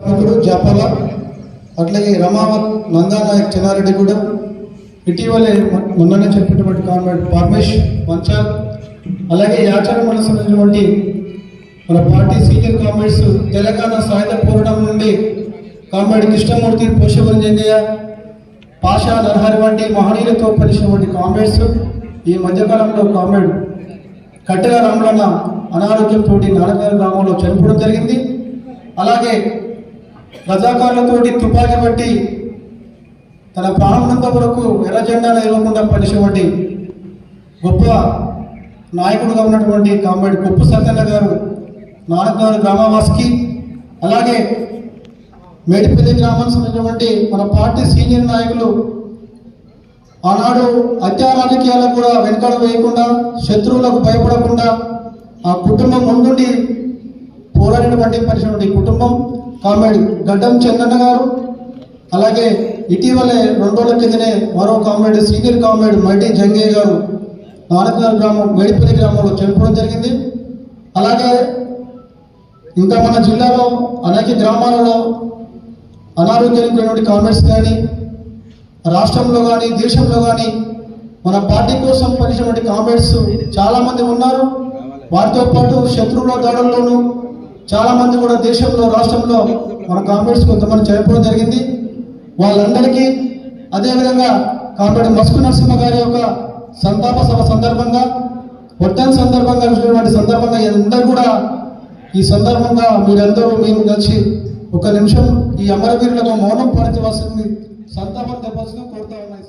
ప్రముఖుడు జాపాల అట్లాగే రమావత్ నందానాయక్ చెన్నారెడ్డిగూడెం ఇటీవలే మొన్ననే చెప్పినటువంటి కామ్రేడ్ పరమేష్ మంచాల్ అలాగే యాచర మనసున్నటువంటి మన పార్టీ సీనియర్ కామ్రేడ్స్ తెలంగాణ సాయుధ పోరాటం నుండి కామ్రేడ్ కృష్ణమూర్తి పోషవరం చెందియ పాషా నరహరి వంటి మహనీయులతో పరిచినటువంటి కామ్రేడ్స్ ఈ మధ్యకాలంలో కామ్రేడ్ కట్టెల రాములన్న అనారోగ్యంతో నాడకాల గ్రామంలో చనిపోవడం జరిగింది. అలాగే రజాకారులతోటి తుపాకీ పట్టి తన ప్రాణంత వరకు ఎర్ర జెండా ఇవ్వకుండా పనిచేవంటి గొప్ప నాయకుడుగా ఉన్నటువంటి కామ్రేడ్ కొప్పు సత్యన్న గారు నానకారు గ్రామవాసికి అలాగే మేడిపల్లి గ్రామానికి సంబంధించినటువంటి మన పార్టీ సీనియర్ నాయకులు ఆనాడు హత్యా రాజకీయాలకు కూడా వెనుకడు వేయకుండా శత్రువులకు భయపడకుండా ఆ కుటుంబం ముందుండి పోరాడినటువంటి పరిచినటువంటి కుటుంబం. కామ్రేడ్ గడ్డం చందన్న గారు అలాగే ఇటీవలే రెండు రోజుల కిందనే మరో కామ్రేడ్ సీనియర్ కామ్రేడ్ మల్టీ జంగే గారు నానకల్ గ్రామం మేడిపల్లి గ్రామంలో చనిపోవడం జరిగింది. అలాగే ఇంకా మన జిల్లాలో అనేక గ్రామాలలో అనారోగ్యానికి పోయినటువంటి కామ్రేడ్స్ కానీ రాష్ట్రంలో కానీ దేశంలో కానీ మన పార్టీ కోసం పనిచేసినటువంటి కామ్రేడ్స్ చాలామంది ఉన్నారు. వారితో పాటు శత్రువుల దాడుల్లోనూ చాలా మంది కూడా దేశంలో రాష్ట్రంలో మన కామ్రేడ్స్ కొంతమంది చనిపోవడం జరిగింది. వాళ్ళందరికీ అదేవిధంగా కామ్రేడ్ మస్కు నరసింహ గారి యొక్క సంతాప సభ సందర్భంగా వర్ధన్ సందర్భంగా చూసినటువంటి సందర్భంగా అందరూ కూడా ఈ సందర్భంగా మీరందరూ మేము కలిసి ఒక నిమిషం ఈ అమరవీరులకు మౌనం పాటించవలసింది. సంతాపం తెప్పవలసింది కోరుతా ఉన్నాయి